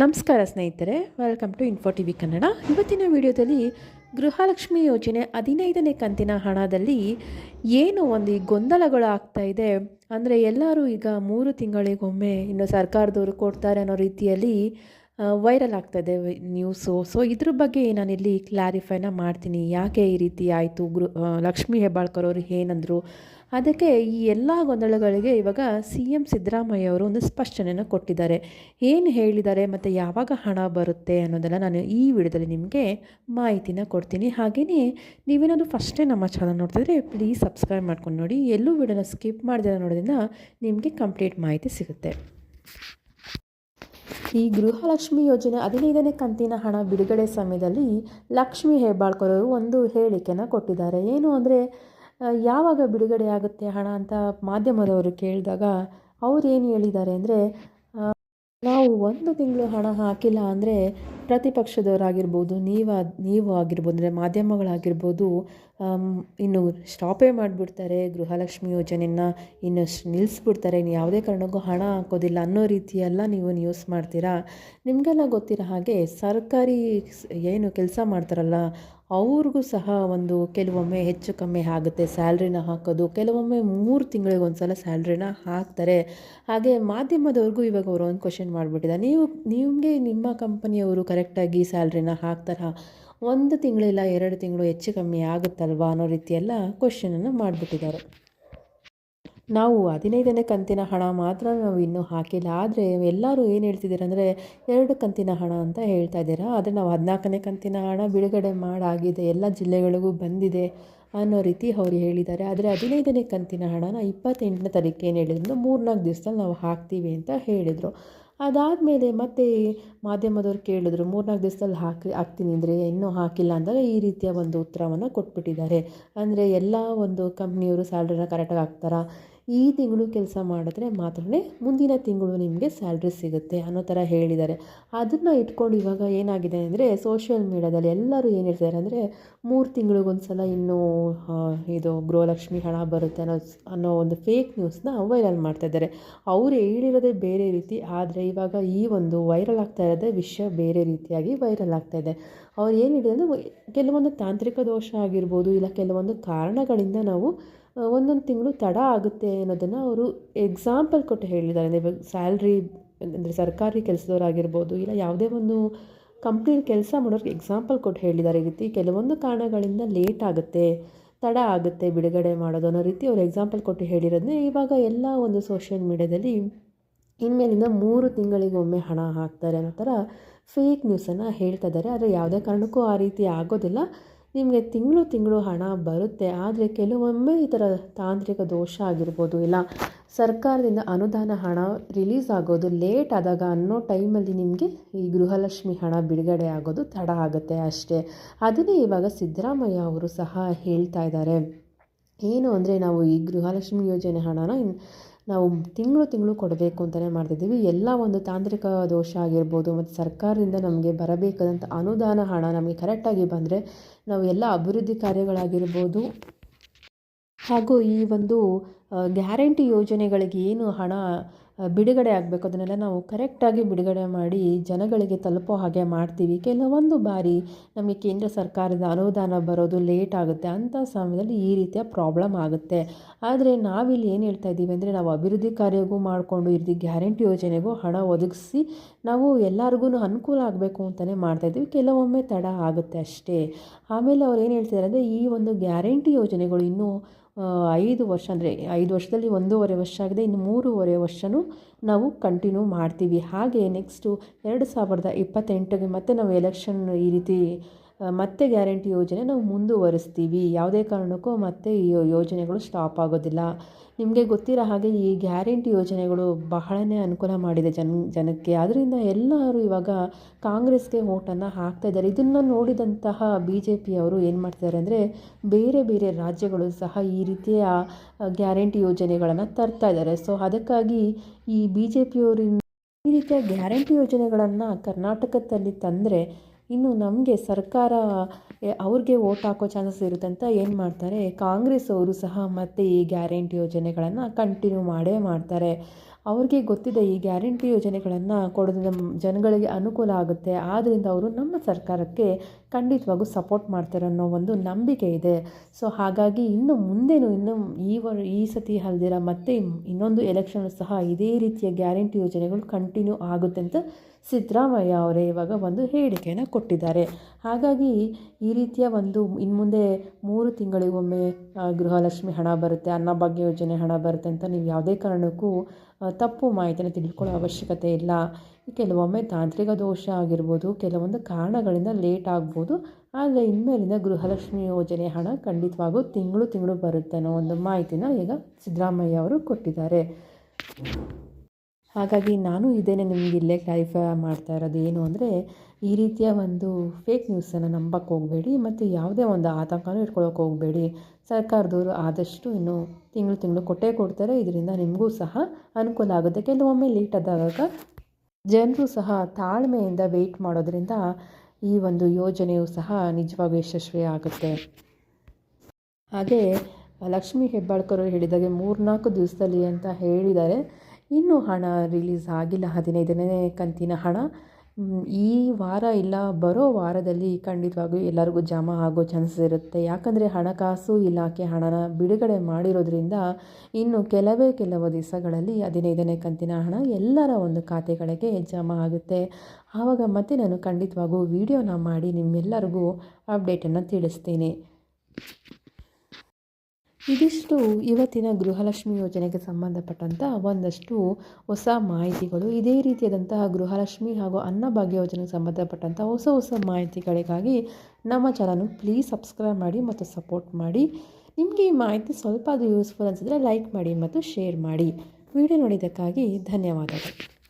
ನಮಸ್ಕಾರ ಸ್ನೇಹಿತರೆ welcome to info T V Kannada ಇವತ್ತಿನ ವಿಡಿಯೋದಲ್ಲಿ ಗೃಹಲಕ್ಷ್ಮಿ ಯೋಜನೆ ಹದಿನೈದನೇ ಕಂತಿನ ಹಣದಲ್ಲಿ ಏನು ಒಂದು ಈ ಗೊಂದಲಗಳು ಆಗ್ತಾ ಇದೆ? ಅಂದರೆ ಎಲ್ಲರೂ ಈಗ ಮೂರು ತಿಂಗಳಿಗೊಮ್ಮೆ ಇನ್ನು ಸರ್ಕಾರದವರು ಕೊಡ್ತಾರೆ ಅನ್ನೋ ರೀತಿಯಲ್ಲಿ ವೈರಲ್ ಆಗ್ತಾಯಿದೆ ನ್ಯೂಸು ಸೊ ಇದ್ರ ಬಗ್ಗೆ ನಾನಿಲ್ಲಿ ಕ್ಲಾರಿಫೈನ ಮಾಡ್ತೀನಿ. ಯಾಕೆ ಈ ರೀತಿ ಆಯಿತು? ಗೃ ಲಕ್ಷ್ಮೀ ಹೆಬ್ಬಾಳ್ಕರ್ ಅವರು ಏನಂದರು? ಅದಕ್ಕೆ ಈ ಎಲ್ಲ ಗೊಂದಲಗಳಿಗೆ ಇವಾಗ ಸಿ ಎಂ ಸಿದ್ದರಾಮಯ್ಯ ಅವರು ಒಂದು ಸ್ಪಷ್ಟನೆಯನ್ನು ಕೊಟ್ಟಿದ್ದಾರೆ. ಏನು ಹೇಳಿದ್ದಾರೆ ಮತ್ತು ಯಾವಾಗ ಹಣ ಬರುತ್ತೆ ಅನ್ನೋದನ್ನು ನಾನು ಈ ವಿಡಿಯೋದಲ್ಲಿ ನಿಮಗೆ ಮಾಹಿತಿನ ಕೊಡ್ತೀನಿ. ಹಾಗೆಯೇ ನೀವೇನಾದರೂ ಫಸ್ಟೇ ನಮ್ಮ ಚಾನಲ್ ನೋಡ್ತಿದ್ರೆ ಪ್ಲೀಸ್ ಸಬ್ಸ್ಕ್ರೈಬ್ ಮಾಡ್ಕೊಂಡು ನೋಡಿ. ಎಲ್ಲೂ ವಿಡಿಯೋನ ಸ್ಕಿಪ್ ಮಾಡಿದ್ರೆ ನೋಡೋದ್ರಿಂದ ನಿಮಗೆ ಕಂಪ್ಲೀಟ್ ಮಾಹಿತಿ ಸಿಗುತ್ತೆ. ಈ ಗೃಹಲಕ್ಷ್ಮಿ ಯೋಜನೆ ಹದಿನೈದನೇ ಕಂತಿನ ಹಣ ಬಿಡುಗಡೆ ಸಮಯದಲ್ಲಿ ಲಕ್ಷ್ಮಿ ಹೆಬ್ಬಾಳ್ಕರ್ ಒಂದು ಹೇಳಿಕೆನ ಕೊಟ್ಟಿದ್ದಾರೆ. ಏನು ಅಂದರೆ ಯಾವಾಗ ಬಿಡುಗಡೆ ಆಗುತ್ತೆ ಹಣ ಅಂತ ಮಾಧ್ಯಮದವರು ಕೇಳಿದಾಗ ಅವ್ರು ಏನು ಹೇಳಿದ್ದಾರೆ ಅಂದರೆ ನಾವು ಒಂದು ತಿಂಗಳು ಹಣ ಹಾಕಿಲ್ಲ ಅಂದರೆ ಪ್ರತಿಪಕ್ಷದವರಾಗಿರ್ಬೋದು, ನೀವ, ನೀವು ಆಗಿರ್ಬೋದು, ಅಂದರೆ ಮಾಧ್ಯಮಗಳಾಗಿರ್ಬೋದು ಇನ್ನು ಸ್ಟಾಪೇ ಮಾಡಿಬಿಡ್ತಾರೆ, ಗೃಹಲಕ್ಷ್ಮಿ ಯೋಜನೆಯನ್ನು ಇನ್ನು ನಿಲ್ಲಿಸ್ಬಿಡ್ತಾರೆ ಇನ್ನು ಯಾವುದೇ ಕಾರಣಕ್ಕೂ ಹಣ ಹಾಕೋದಿಲ್ಲ ಅನ್ನೋ ರೀತಿಯೆಲ್ಲ ನೀವು ನ್ಯೂಸ್ ಮಾಡ್ತೀರಾ? ನಿಮಗೆಲ್ಲ ಗೊತ್ತಿರೋ ಹಾಗೆ ಸರ್ಕಾರಿ ಏನು ಕೆಲಸ ಮಾಡ್ತಾರಲ್ಲ ಅವ್ರಿಗೂ ಸಹ ಒಂದು ಕೆಲವೊಮ್ಮೆ ಹೆಚ್ಚು ಕಮ್ಮಿ ಆಗುತ್ತೆ ಸ್ಯಾಲ್ರಿನ ಹಾಕೋದು. ಕೆಲವೊಮ್ಮೆ ಮೂರು ತಿಂಗಳಿಗೆ ಒಂದು ಸಲ ಸ್ಯಾಲ್ರಿನ ಹಾಕ್ತಾರೆ. ಹಾಗೆ ಮಾಧ್ಯಮದವ್ರಿಗೂ ಇವಾಗ ಅವರು ಒಂದು ಕ್ವಶನ್ ಮಾಡಿಬಿಟ್ಟಿದ್ದಾರೆ. ನೀವು, ನಿಮಗೆ ನಿಮ್ಮ ಕಂಪನಿಯವರು ಕರೆಕ್ಟಾಗಿ ಸ್ಯಾಲ್ರಿನ ಹಾಕ್ತಾರಾ? ಒಂದು ತಿಂಗಳಿಲ್ಲ, ಎರಡು ತಿಂಗಳು ಹೆಚ್ಚು ಕಮ್ಮಿ ಆಗುತ್ತಲ್ವಾ ಅನ್ನೋ ರೀತಿಯೆಲ್ಲ ಕ್ವಶನನ್ನು ಮಾಡಿಬಿಟ್ಟಿದ್ದಾರೆ. ನಾವು ಹದಿನೈದನೇ ಕಂತಿನ ಹಣ ಮಾತ್ರ ನಾವು ಇನ್ನೂ ಹಾಕಿಲ್ಲ. ಆದರೆ ಎಲ್ಲರೂ ಏನು ಹೇಳ್ತಿದ್ದೀರ ಅಂದರೆ ಎರಡು ಕಂತಿನ ಹಣ ಅಂತ ಹೇಳ್ತಾ ಇದ್ದೀರಾ ಆದರೆ ನಾವು ಹದಿನಾಲ್ಕನೇ ಕಂತಿನ ಹಣ ಬಿಡುಗಡೆ ಮಾಡಾಗಿದೆ. ಎಲ್ಲ ಜಿಲ್ಲೆಗಳಿಗೂ ಬಂದಿದೆ ಅನ್ನೋ ರೀತಿ ಅವ್ರು ಹೇಳಿದ್ದಾರೆ. ಆದರೆ ಹದಿನೈದನೇ ಕಂತಿನ ಹಣನ ಇಪ್ಪತ್ತೆಂಟನೇ ತಾರೀಕು ಏನು ಹೇಳಿದ್ರು? ಮೂರ್ನಾಲ್ಕು ದಿವಸದಲ್ಲಿ ನಾವು ಹಾಕ್ತೀವಿ ಅಂತ ಹೇಳಿದರು. ಅದಾದಮೇಲೆ ಮತ್ತೆ ಮಾಧ್ಯಮದವ್ರು ಕೇಳಿದ್ರು, ಮೂರ್ನಾಲ್ಕು ದಿವಸದಲ್ಲಿ ಹಾಕಿ, ಹಾಕ್ತೀನಿ ಅಂದರೆ ಇನ್ನೂ ಹಾಕಿಲ್ಲ ಅಂದರೆ ಈ ರೀತಿಯ ಒಂದು ಉತ್ತರವನ್ನು ಕೊಟ್ಬಿಟ್ಟಿದ್ದಾರೆ. ಅಂದರೆ ಎಲ್ಲ ಒಂದು ಕಂಪ್ನಿಯವರು ಸ್ಯಾಲ್ರಿನ ಕರೆಕ್ಟಾಗಿ ಹಾಕ್ತಾರಾ? ಈ ತಿಂಗಳು ಕೆಲಸ ಮಾಡಿದ್ರೆ ಮಾತ್ರನೇ ಮುಂದಿನ ತಿಂಗಳು ನಿಮಗೆ ಸ್ಯಾಲ್ರಿ ಸಿಗುತ್ತೆ ಅನ್ನೋ ಥರ ಹೇಳಿದ್ದಾರೆ. ಅದನ್ನು ಇಟ್ಕೊಂಡು ಇವಾಗ ಏನಾಗಿದೆ ಅಂದರೆ ಸೋಷಿಯಲ್ ಮೀಡ್ಯಾದಲ್ಲಿ ಎಲ್ಲರೂ ಏನು ಹೇಳ್ತಾರೆ ಅಂದರೆ ಮೂರು ತಿಂಗಳಿಗೊಂದು ಸಲ ಇನ್ನೂ ಇದು ಗೃಹಲಕ್ಷ್ಮಿ ಹಣ ಬರುತ್ತೆ ಅನ್ನೋ ಅನ್ನೋ ಒಂದು ಫೇಕ್ ನ್ಯೂಸ್ನ ವೈರಲ್ ಮಾಡ್ತಾ ಇದ್ದಾರೆ. ಅವ್ರು ಹೇಳಿರೋದೇ ಬೇರೆ ರೀತಿ, ಆದರೆ ಇವಾಗ ಈ ಒಂದು ವೈರಲ್ ಆಗ್ತಾ ಇರೋದೇ ವಿಷಯ ಬೇರೆ ರೀತಿಯಾಗಿ ವೈರಲ್ ಆಗ್ತಾ ಇದೆ. ಅವ್ರು ಏನು ಹೇಳಿದ್ರೆ ಅಂದರೆ, ಕೆಲವೊಂದು ತಾಂತ್ರಿಕ ದೋಷ ಆಗಿರ್ಬೋದು, ಇಲ್ಲ ಕೆಲವೊಂದು ಕಾರಣಗಳಿಂದ ನಾವು ಒಂದೊಂದು ತಿಂಗಳು ತಡ ಆಗುತ್ತೆ ಅನ್ನೋದನ್ನು ಅವರು ಎಕ್ಸಾಂಪಲ್ ಕೊಟ್ಟು ಹೇಳಿದ್ದಾರೆ. ಅಂದರೆ ಇವಾಗ ಸ್ಯಾಲ್ರಿ ಅಂದರೆ ಸರ್ಕಾರಿ ಕೆಲಸದವರಾಗಿರ್ಬೋದು, ಇಲ್ಲ ಯಾವುದೇ ಒಂದು ಕಂಪ್ನಿಲಿ ಕೆಲಸ ಮಾಡೋರಿಗೆ ಎಕ್ಸಾಂಪಲ್ ಕೊಟ್ಟು ಹೇಳಿದ್ದಾರೆ. ಈ ರೀತಿ ಕೆಲವೊಂದು ಕಾರಣಗಳಿಂದ ಲೇಟ್ ಆಗುತ್ತೆ, ತಡ ಆಗುತ್ತೆ ಬಿಡುಗಡೆ ಮಾಡೋದು ಅನ್ನೋ ರೀತಿ ಅವ್ರು ಎಕ್ಸಾಂಪಲ್ ಕೊಟ್ಟು ಹೇಳಿರೋದನ್ನೇ ಇವಾಗ ಎಲ್ಲ ಒಂದು ಸೋಷಿಯಲ್ ಮೀಡ್ಯಾದಲ್ಲಿ ಇನ್ಮೇಲಿಂದ ಮೂರು ತಿಂಗಳಿಗೊಮ್ಮೆ ಹಣ ಹಾಕ್ತಾರೆ ಅನ್ನೋ ಥರ ಫೇಕ್ ನ್ಯೂಸನ್ನು ಹೇಳ್ತಾ ಇದ್ದಾರೆ. ಆದರೆ ಯಾವುದೇ ಕಾರಣಕ್ಕೂ ಆ ರೀತಿ ಆಗೋದಿಲ್ಲ. ನಿಮಗೆ ತಿಂಗಳು ತಿಂಗಳು ಹಣ ಬರುತ್ತೆ, ಆದರೆ ಕೆಲವೊಮ್ಮೆ ಈ ಥರ ತಾಂತ್ರಿಕ ದೋಷ ಆಗಿರ್ಬೋದು. ಇಲ್ಲ, ಸರ್ಕಾರದಿಂದ ಅನುದಾನ ಹಣ ರಿಲೀಸ್ ಆಗೋದು ಲೇಟ್ ಆದಾಗ ಅನ್ನೋ ಟೈಮಲ್ಲಿ ನಿಮಗೆ ಈ ಗೃಹಲಕ್ಷ್ಮಿ ಹಣ ಬಿಡುಗಡೆ ಆಗೋದು ತಡ ಆಗುತ್ತೆ ಅಷ್ಟೇ. ಅದನ್ನೇ ಇವಾಗ ಸಿದ್ದರಾಮಯ್ಯ ಅವರು ಸಹ ಹೇಳ್ತಾ ಇದ್ದಾರೆ. ಏನು ಅಂದರೆ ನಾವು ಈ ಗೃಹಲಕ್ಷ್ಮಿ ಯೋಜನೆ ಹಣನ ನಾವು ತಿಂಗಳು ತಿಂಗಳು ಕೊಡಬೇಕು ಅಂತಲೇ ಮಾಡ್ತಿದ್ದೀವಿ. ಎಲ್ಲ ಒಂದು ತಾಂತ್ರಿಕ ದೋಷ ಆಗಿರ್ಬೋದು, ಮತ್ತು ಸರ್ಕಾರದಿಂದ ನಮಗೆ ಬರಬೇಕಾದಂಥ ಅನುದಾನ ಹಣ ನಮಗೆ ಕರೆಕ್ಟಾಗಿ ಬಂದರೆ ನಾವು ಎಲ್ಲ ಅಭಿವೃದ್ಧಿ ಕಾರ್ಯಗಳಾಗಿರ್ಬೋದು. ಹಾಗೂ ಈ ಒಂದು ಗ್ಯಾರಂಟಿ ಯೋಜನೆಗಳಿಗೆ ಏನು ಹಣ ಬಿಡುಗಡೆ ಆಗಬೇಕು. ಅದನ್ನೆಲ್ಲ ನಾವು ಕರೆಕ್ಟಾಗಿ ಬಿಡುಗಡೆ ಮಾಡಿ ಜನಗಳಿಗೆ ತಲುಪೋ ಹಾಗೆ ಮಾಡ್ತೀವಿ. ಕೆಲವೊಂದು ಬಾರಿ ನಮಗೆ ಕೇಂದ್ರ ಸರ್ಕಾರದ ಅನುದಾನ ಬರೋದು ಲೇಟ್ ಆಗುತ್ತೆ. ಅಂಥ ಸಮಯದಲ್ಲಿ ಈ ರೀತಿಯ ಪ್ರಾಬ್ಲಮ್ ಆಗುತ್ತೆ. ಆದರೆ ನಾವಿಲ್ಲಿ ಏನು ಹೇಳ್ತಾ ಇದ್ದೀವಿ ಅಂದರೆ ನಾವು ಅಭಿವೃದ್ಧಿ ಕಾರ್ಯಗೂ ಮಾಡಿಕೊಂಡು ಇರ್ದಿ ಗ್ಯಾರಂಟಿ ಯೋಜನೆಗೂ ಹಣ ಒದಗಿಸಿ ನಾವು ಎಲ್ಲರಿಗೂ ಅನುಕೂಲ ಆಗಬೇಕು ಅಂತಲೇ ಮಾಡ್ತಾಯಿದ್ದೀವಿ ಕೆಲವೊಮ್ಮೆ ತಡ ಆಗುತ್ತೆ ಅಷ್ಟೇ. ಆಮೇಲೆ ಅವ್ರು ಏನು ಹೇಳ್ತಿದ್ದಾರೆ ಅಂದರೆ ಈ ಒಂದು ಗ್ಯಾರಂಟಿ ಯೋಜನೆಗಳು ಇನ್ನೂ ಐದು ವರ್ಷ ಅಂದರೆ ಐದು ವರ್ಷದಲ್ಲಿ ಒಂದೂವರೆ ವರ್ಷ ಆಗಿದೆ. ಇನ್ನು ಮೂರುವರೆ ವರ್ಷವೂ ನಾವು ಕಂಟಿನ್ಯೂ ಮಾಡ್ತೀವಿ. ಹಾಗೆ ನೆಕ್ಸ್ಟು ಎರಡು ಸಾವಿರದ ಇಪ್ಪತ್ತೆಂಟಿಗೆ ಮತ್ತೆ ನಾವು ಎಲೆಕ್ಷನ್ ಈ ರೀತಿ ಮತ್ತೆ ಗ್ಯಾರಂಟಿ ಯೋಜನೆ ನಾವು ಮುಂದುವರಿಸ್ತೀವಿ. ಯಾವುದೇ ಕಾರಣಕ್ಕೂ ಮತ್ತೆ ಈ ಯೋಜನೆಗಳು ಸ್ಟಾಪ್ ಆಗೋದಿಲ್ಲ. ನಿಮಗೆ ಗೊತ್ತಿರೋ ಹಾಗೆ ಈ ಗ್ಯಾರಂಟಿ ಯೋಜನೆಗಳು ಬಹಳನೇ ಅನುಕೂಲ ಮಾಡಿದೆ ಜನ, ಜನಕ್ಕೆ. ಅದರಿಂದ ಎಲ್ಲರೂ ಇವಾಗ ಕಾಂಗ್ರೆಸ್ಗೆ ಓಟನ್ನು ಹಾಕ್ತಾ ಇದ್ದಾರೆ. ಇದನ್ನು ನೋಡಿದಂತಹ ಬಿ ಜೆ ಪಿಯವರು ಏನು ಮಾಡ್ತಿದ್ದಾರೆ ಅಂದರೆ ಬೇರೆ ಬೇರೆ ರಾಜ್ಯಗಳು ಸಹ ಈ ರೀತಿಯ ಗ್ಯಾರಂಟಿ ಯೋಜನೆಗಳನ್ನು ತರ್ತಾ ಇದ್ದಾರೆ. ಸೊ ಅದಕ್ಕಾಗಿ ಈ ಬಿ ಜೆ ಪಿಯವರಿಂದ ಈ ರೀತಿಯ ಗ್ಯಾರಂಟಿ ಯೋಜನೆಗಳನ್ನು ಕರ್ನಾಟಕದಲ್ಲಿ ತಂದರೆ ಇನ್ನು ನಮಗೆ ಸರ್ಕಾರ ಅವ್ರಿಗೆ ವೋಟ್ ಹಾಕೋ ಚಾನ್ಸಸ್ ಇರುತ್ತೆ ಅಂತ ಏನು ಮಾಡ್ತಾರೆ? ಕಾಂಗ್ರೆಸ್ ಅವರು ಸಹ ಮತ್ತೆ ಈ ಗ್ಯಾರಂಟಿ ಯೋಜನೆಗಳನ್ನು ಕಂಟಿನ್ಯೂ ಮಾಡೇ ಮಾಡ್ತಾರೆ. ಅವ್ರಿಗೆ ಗೊತ್ತಿದೆ ಈ ಗ್ಯಾರಂಟಿ ಯೋಜನೆಗಳನ್ನು ಕೊಡೋದ್ರಿಂದ ನಮ್ಮ ಜನಗಳಿಗೆ ಅನುಕೂಲ ಆಗುತ್ತೆ. ಆದ್ದರಿಂದ ಅವರು ನಮ್ಮ ಸರ್ಕಾರಕ್ಕೆ ಖಂಡಿತವಾಗೂ ಸಪೋರ್ಟ್ ಮಾಡ್ತಾರೆ ಅನ್ನೋ ಒಂದು ನಂಬಿಕೆ ಇದೆ. ಸೊ ಹಾಗಾಗಿ ಇನ್ನು ಮುಂದೇನು ಇನ್ನು ಈ ವರ್, ಈ ಸತಿ ಅಲ್ದಿರ ಮತ್ತೆ ಇನ್ನೊಂದು ಎಲೆಕ್ಷನ್ ಸಹ ಇದೇ ರೀತಿಯ ಗ್ಯಾರಂಟಿ ಯೋಜನೆಗಳು ಕಂಟಿನ್ಯೂ ಆಗುತ್ತೆ ಅಂತ ಸಿದ್ದರಾಮಯ್ಯ ಅವರೇ ಇವಾಗ ಒಂದು ಹೇಳಿಕೆಯನ್ನು ಕೊಟ್ಟಿದ್ದಾರೆ. ಹಾಗಾಗಿ ಈ ರೀತಿಯ ಒಂದು ಇನ್ನು ಮುಂದೆ ಮೂರು ತಿಂಗಳಿಗೊಮ್ಮೆ ಗೃಹಲಕ್ಷ್ಮಿ ಹಣ ಬರುತ್ತೆ ಅನ್ನಭಾಗ್ಯ ಯೋಜನೆ ಹಣ ಬರುತ್ತೆ ಅಂತ ನೀವು ಯಾವುದೇ ಕಾರಣಕ್ಕೂ ತಪ್ಪು ಮಾಹಿತಿನ ತಿಳ್ಕೊಳ್ಳೋ ಅವಶ್ಯಕತೆ ಇಲ್ಲ. ಕೆಲವೊಮ್ಮೆ ತಾಂತ್ರಿಕ ದೋಷ ಆಗಿರ್ಬೋದು, ಕೆಲವೊಂದು ಕಾರಣಗಳಿಂದ ಲೇಟ್ ಆಗ್ಬೋದು, ಆದರೆ ಇನ್ಮೇಲಿಂದ ಗೃಹಲಕ್ಷ್ಮಿ ಯೋಜನೆ ಹಣ ಖಂಡಿತವಾಗೂ ತಿಂಗಳು ತಿಂಗಳು ಬರುತ್ತೆ ಅನ್ನೋ ಒಂದು ಮಾಹಿತಿನ ಈಗ ಸಿದ್ದರಾಮಯ್ಯ ಅವರು ಕೊಟ್ಟಿದ್ದಾರೆ. ಹಾಗಾಗಿ ನಾನು ಇದೇನೆ ನಿಮ್ಗೆ ಇಲ್ಲೇ ಕ್ಲಾರಿಫೈ ಮಾಡ್ತಾ ಇರೋದು ಏನು ಅಂದರೆ, ಈ ರೀತಿಯ ಒಂದು ಫೇಕ್ ನ್ಯೂಸನ್ನು ನಂಬಕ್ಕೆ ಹೋಗಬೇಡಿ ಮತ್ತು ಯಾವುದೇ ಒಂದು ಆತಂಕನೂ ಇಟ್ಕೊಳ್ಳೋಕೆ ಹೋಗಬೇಡಿ. ಸರ್ಕಾರದವರು ಆದಷ್ಟು ಇನ್ನು ತಿಂಗಳು ತಿಂಗಳು ಕೊಟ್ಟೇ ಕೊಡ್ತಾರೆ, ಇದರಿಂದ ನಿಮಗೂ ಸಹ ಅನುಕೂಲ ಆಗುತ್ತೆ. ಕೆಲವೊಮ್ಮೆ ಲೇಟ್ ಆದಾಗ ಜನರು ಸಹ ತಾಳ್ಮೆಯಿಂದ ವೆಯ್ಟ್ ಮಾಡೋದ್ರಿಂದ ಈ ಒಂದು ಯೋಜನೆಯು ಸಹ ನಿಜವಾಗೂ ಯಶಸ್ವಿ ಆಗುತ್ತೆ. ಹಾಗೆ ಲಕ್ಷ್ಮೀ ಹೆಬ್ಬಾಳ್ಕರ್ ಹೇಳಿದಾಗೆ ಮೂರ್ನಾಲ್ಕು ದಿವಸದಲ್ಲಿ ಅಂತ ಹೇಳಿದ್ದಾರೆ. ಇನ್ನೂ ಹಣ ರಿಲೀಸ್ ಆಗಿಲ್ಲ, ಹದಿನೈದನೇ ಕಂತಿನ ಹಣ. ಈ ವಾರ ಇಲ್ಲ, ಬರೋ ವಾರದಲ್ಲಿ ಖಂಡಿತವಾಗೂ ಎಲ್ಲರಿಗೂ ಜಮಾ ಆಗೋ ಚಾನ್ಸಸ್ ಇರುತ್ತೆ. ಯಾಕಂದರೆ ಹಣಕಾಸು ಇಲಾಖೆ ಹಣನ ಬಿಡುಗಡೆ ಮಾಡಿರೋದ್ರಿಂದ ಇನ್ನು ಕೆಲವೇ ಕೆಲವು ದಿವಸಗಳಲ್ಲಿ ಹದಿನೈದನೇ ಕಂತಿನ ಹಣ ಎಲ್ಲರ ಒಂದು ಖಾತೆಗಳಿಗೆ ಜಮಾ ಆಗುತ್ತೆ. ಆವಾಗ ಮತ್ತೆ ನಾನು ಖಂಡಿತವಾಗೂ ವೀಡಿಯೋನ ಮಾಡಿ ನಿಮ್ಮೆಲ್ಲರಿಗೂ ಅಪ್ಡೇಟನ್ನು ತಿಳಿಸ್ತೀನಿ. ಇದಿಷ್ಟು ಇವತ್ತಿನ ಗೃಹಲಕ್ಷ್ಮಿ ಯೋಜನೆಗೆ ಸಂಬಂಧಪಟ್ಟಂಥ ಒಂದಷ್ಟು ಹೊಸ ಮಾಹಿತಿಗಳು. ಇದೇ ರೀತಿಯಾದಂತಹ ಗೃಹಲಕ್ಷ್ಮಿ ಹಾಗೂ ಅನ್ನಭಾಗ್ಯ ಯೋಜನೆಗೆ ಸಂಬಂಧಪಟ್ಟಂಥ ಹೊಸ ಹೊಸ ಮಾಹಿತಿಗಳಿಗಾಗಿ ನಮ್ಮ ಚಾನಲ್ನ ಪ್ಲೀಸ್ ಸಬ್ಸ್ಕ್ರೈಬ್ ಮಾಡಿ ಮತ್ತು ಸಪೋರ್ಟ್ ಮಾಡಿ. ನಿಮಗೆ ಈ ಮಾಹಿತಿ ಸ್ವಲ್ಪ ಅದು ಯೂಸ್ಫುಲ್ ಅನಿಸಿದ್ರೆ ಲೈಕ್ ಮಾಡಿ ಮತ್ತು ಶೇರ್ ಮಾಡಿ. ವಿಡಿಯೋ ನೋಡಿದ್ದಕ್ಕಾಗಿ ಧನ್ಯವಾದಗಳು.